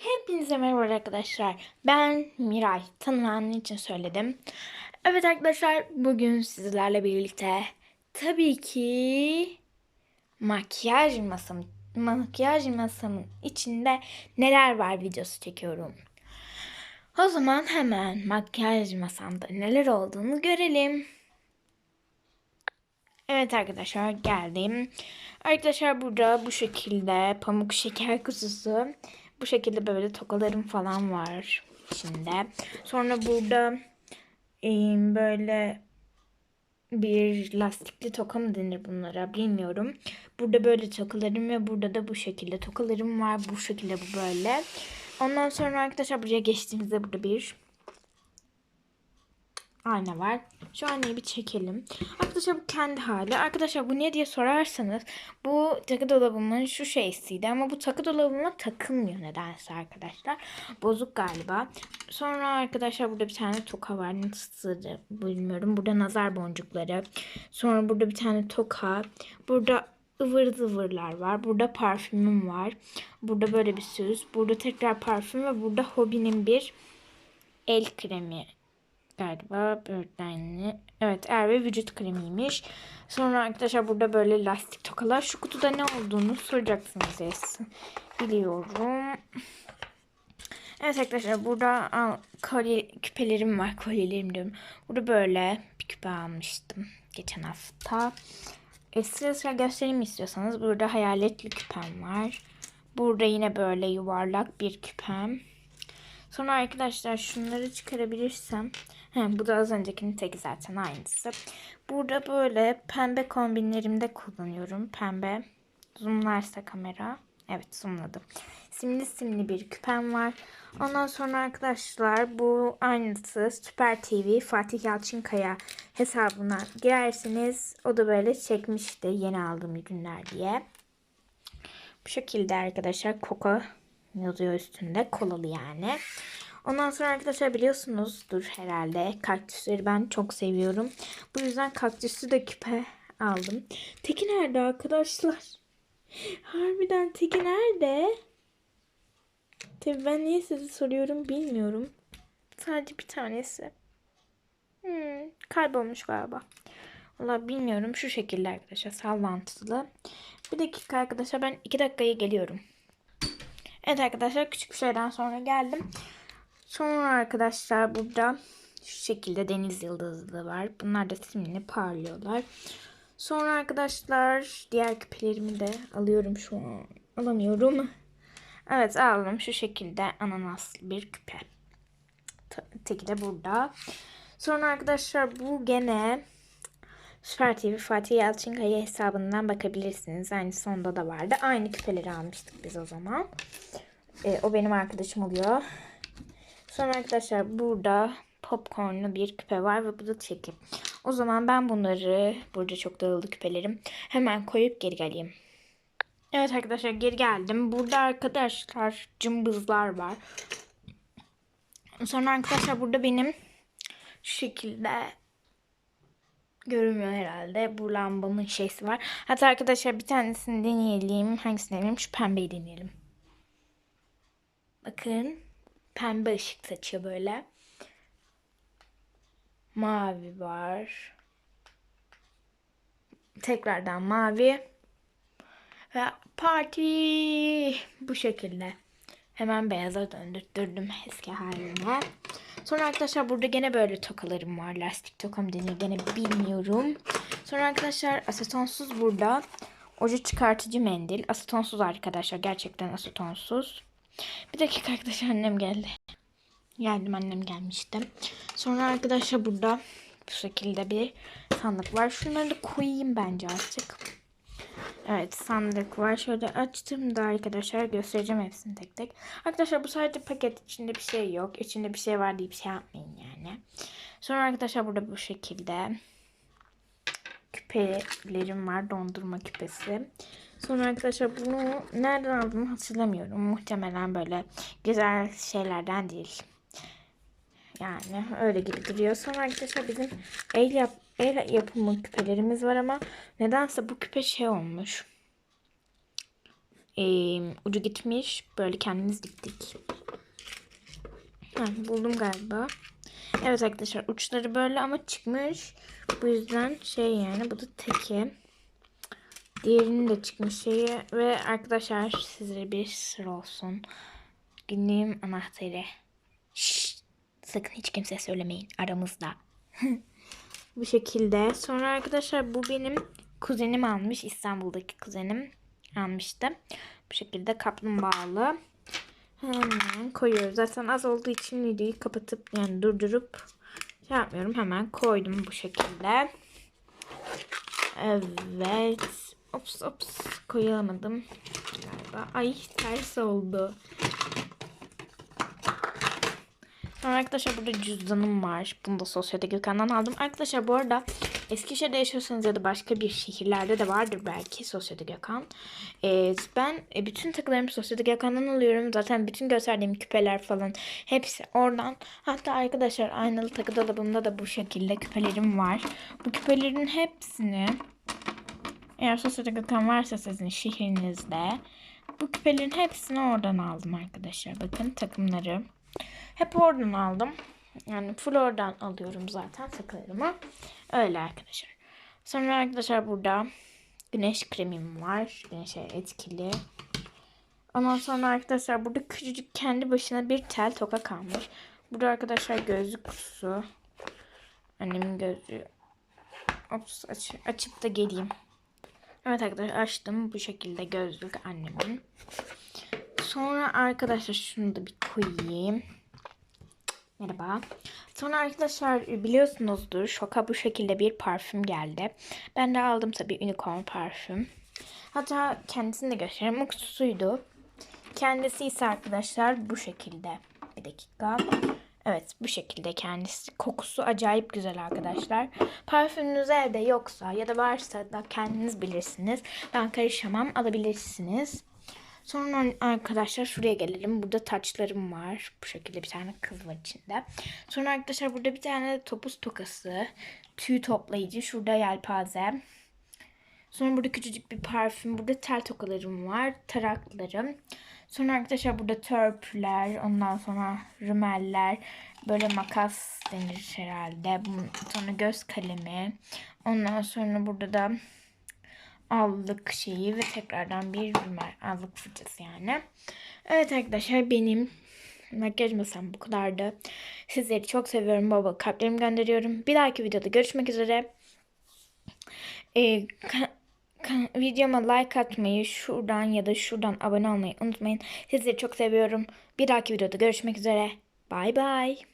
Hepinize merhaba arkadaşlar. Ben Miray. Tanımanın için söyledim. Evet arkadaşlar bugün sizlerle birlikte tabii ki makyaj masam makyaj masamın içinde neler var videosu çekiyorum. O zaman hemen makyaj masamda neler olduğunu görelim. Evet arkadaşlar geldim. Arkadaşlar burada bu şekilde pamuk şeker kutusu. Bu şekilde böyle tokalarım falan var içinde. Sonra burada e, böyle bir lastikli toka mı denir bunlara bilmiyorum. Burada böyle tokalarım ve burada da bu şekilde tokalarım var. Bu şekilde bu böyle. Ondan sonra arkadaşlar buraya geçtiğimizde burada bir ayna var. Şu aynayı bir çekelim. Arkadaşlar bu kendi hali. Arkadaşlar bu ne diye sorarsanız bu takı dolabımın şu şeysiydi ama bu takı dolabıma takılmıyor nedense arkadaşlar. Bozuk galiba. Sonra arkadaşlar burada bir tane toka var. Nasıl bilmiyorum. Burada nazar boncukları. Sonra burada bir tane toka. Burada ıvır zıvırlar var. Burada parfümüm var. Burada böyle bir süs. Burada tekrar parfüm ve burada hobinin bir el kremi galiba Birdline'li. Evet Erve vücut kremiymiş. Sonra arkadaşlar burada böyle lastik tokalar. Şu kutuda ne olduğunu soracaksınız Esin. Biliyorum. Evet arkadaşlar burada al, kolye, küpelerim var. Kolyelerim diyorum. Burada böyle bir küpe almıştım. Geçen hafta. E, sıra sıra göstereyim istiyorsanız. Burada hayaletli küpem var. Burada yine böyle yuvarlak bir küpem. Sonra arkadaşlar şunları çıkarabilirsem. He, bu da az öncekinin tek zaten aynısı. Burada böyle pembe kombinlerimde kullanıyorum. Pembe. Zoomlarsa kamera. Evet zoomladım. Simli simli bir küpem var. Ondan sonra arkadaşlar bu aynısı Süper TV Fatih Yalçınkaya hesabına girerseniz o da böyle çekmişti yeni aldığım ürünler diye. Bu şekilde arkadaşlar Coca yazıyor üstünde. Kolalı yani. Ondan sonra arkadaşlar biliyorsunuzdur herhalde. Kaktüsleri ben çok seviyorum. Bu yüzden kaktüsü de küpe aldım. Teki nerede arkadaşlar? Harbiden Teki nerede? Tabii ben niye sizi soruyorum bilmiyorum. Sadece bir tanesi. Hmm, kaybolmuş galiba. Valla bilmiyorum. Şu şekilde arkadaşlar sallantılı. Bir dakika arkadaşlar ben iki dakikaya geliyorum. Evet arkadaşlar küçük bir şeyden sonra geldim. Sonra arkadaşlar burada şu şekilde deniz yıldızlı var. Bunlar da simli parlıyorlar. Sonra arkadaşlar diğer küpelerimi de alıyorum şu an. Alamıyorum. Evet aldım şu şekilde ananaslı bir küpe. Teki de burada. Sonra arkadaşlar bu gene Süper TV Fatih Yalçınkaya hesabından bakabilirsiniz. Aynı sonda da vardı. Aynı küpeleri almıştık biz o zaman. E, o benim arkadaşım oluyor. Sonra arkadaşlar burada popcornlu bir küpe var ve bu da çekim. O zaman ben bunları burada çok dağıldı küpelerim. Hemen koyup geri geleyim. Evet arkadaşlar geri geldim. Burada arkadaşlar cımbızlar var. Sonra arkadaşlar burada benim şu şekilde görünmüyor herhalde. Bu lambamın şeysi var. Hatta arkadaşlar bir tanesini deneyelim. Hangisini deneyelim? Şu pembeyi deneyelim. Bakın. Pembe ışık saçıyor böyle. Mavi var. Tekrardan mavi. Ve parti bu şekilde. Hemen beyaza döndürdüm eski haline. Sonra arkadaşlar burada gene böyle tokalarım var. Lastik tokam deniyor gene bilmiyorum. Sonra arkadaşlar asetonsuz burada. Oje çıkartıcı mendil. Asetonsuz arkadaşlar. Gerçekten asetonsuz. Bir dakika arkadaşlar annem geldi. Geldim annem gelmişti. Sonra arkadaşlar burada bu şekilde bir sandık var. Şunları da koyayım bence artık. Evet sandık var. Şöyle açtım da arkadaşlar göstereceğim hepsini tek tek. Arkadaşlar bu sadece paket içinde bir şey yok. İçinde bir şey var bir şey yapmayın yani. Sonra arkadaşlar burada bu şekilde küpelerim var. Dondurma küpesi. Sonra arkadaşlar bunu nereden aldım hatırlamıyorum. Muhtemelen böyle güzel şeylerden değil. Yani öyle gibi duruyor. Sonra arkadaşlar bizim el, yap el yapımı küpelerimiz var ama nedense bu küpe şey olmuş. e, ucu gitmiş. Böyle kendimiz diktik. Ha, buldum galiba. Evet arkadaşlar uçları böyle ama çıkmış. Bu yüzden şey yani bu da teki. Diğerinin de çıkmış şeyi ve arkadaşlar size bir sır olsun. Günlüğüm anahtarı. Sakın hiç kimseye söylemeyin aramızda. Bu şekilde. Sonra arkadaşlar bu benim kuzenim almış. İstanbul'daki kuzenim almıştı. Bu şekilde kaplumbağalı. Hemen koyuyoruz. Zaten az olduğu için videoyu kapatıp yani durdurup şey yapmıyorum. Hemen koydum bu şekilde. Evet. Ops ops koyamadım galiba. Ay ters oldu. Arkadaşlar burada cüzdanım var. Bunu da Sosyete Gökhan'dan aldım. Arkadaşlar bu arada Eskişehir'de yaşıyorsanız ya da başka bir şehirlerde de vardır belki Sosyete Gökhan. Ee, ben e, bütün takılarımı Sosyete Gökhan'dan alıyorum. Zaten bütün gösterdiğim küpeler falan hepsi oradan. Hatta arkadaşlar aynalı takı dolabımda da bu şekilde küpelerim var. Bu küpelerin hepsini eğer Sosyete Gökhan varsa sizin şehrinizde bu küpelerin hepsini oradan aldım arkadaşlar. Bakın takımları. Hep oradan aldım. Yani full oradan alıyorum zaten takılarımı. Öyle arkadaşlar. Sonra arkadaşlar burada güneş kremim var. Güneşe etkili. Ondan sonra arkadaşlar burada küçücük kendi başına bir tel toka kalmış. Burada arkadaşlar gözlük kutusu. Annemin gözlüğü. Ops aç, açıp da geleyim. Evet arkadaşlar açtım. Bu şekilde gözlük annemin. Sonra arkadaşlar şunu da bir koyayım. Merhaba. Sonra arkadaşlar biliyorsunuzdur şoka bu şekilde bir parfüm geldi. Ben de aldım tabii unicorn parfüm. Hatta kendisini de göstereyim. Bu kutusuydu. Kendisi ise arkadaşlar bu şekilde. Bir dakika. Evet bu şekilde kendisi. Kokusu acayip güzel arkadaşlar. Parfümünüz evde yoksa ya da varsa da kendiniz bilirsiniz. Ben karışamam alabilirsiniz. Sonra arkadaşlar şuraya gelelim. Burada taçlarım var. Bu şekilde bir tane kız var içinde. Sonra arkadaşlar burada bir tane topuz tokası. Tüy toplayıcı. Şurada yelpaze. Sonra burada küçücük bir parfüm. Burada tel tokalarım var. Taraklarım. Sonra arkadaşlar burada törpüler. Ondan sonra rümeller. Böyle makas denir herhalde. Sonra göz kalemi. Ondan sonra burada da allık şeyi ve tekrardan bir rümer allık fırçası yani. Evet arkadaşlar benim makyaj masam bu kadardı. Sizleri çok seviyorum. Baba kalplerimi gönderiyorum. Bir dahaki videoda görüşmek üzere. Ee, videoma like atmayı, şuradan ya da şuradan abone olmayı unutmayın. Sizleri çok seviyorum. Bir dahaki videoda görüşmek üzere. Bye bye.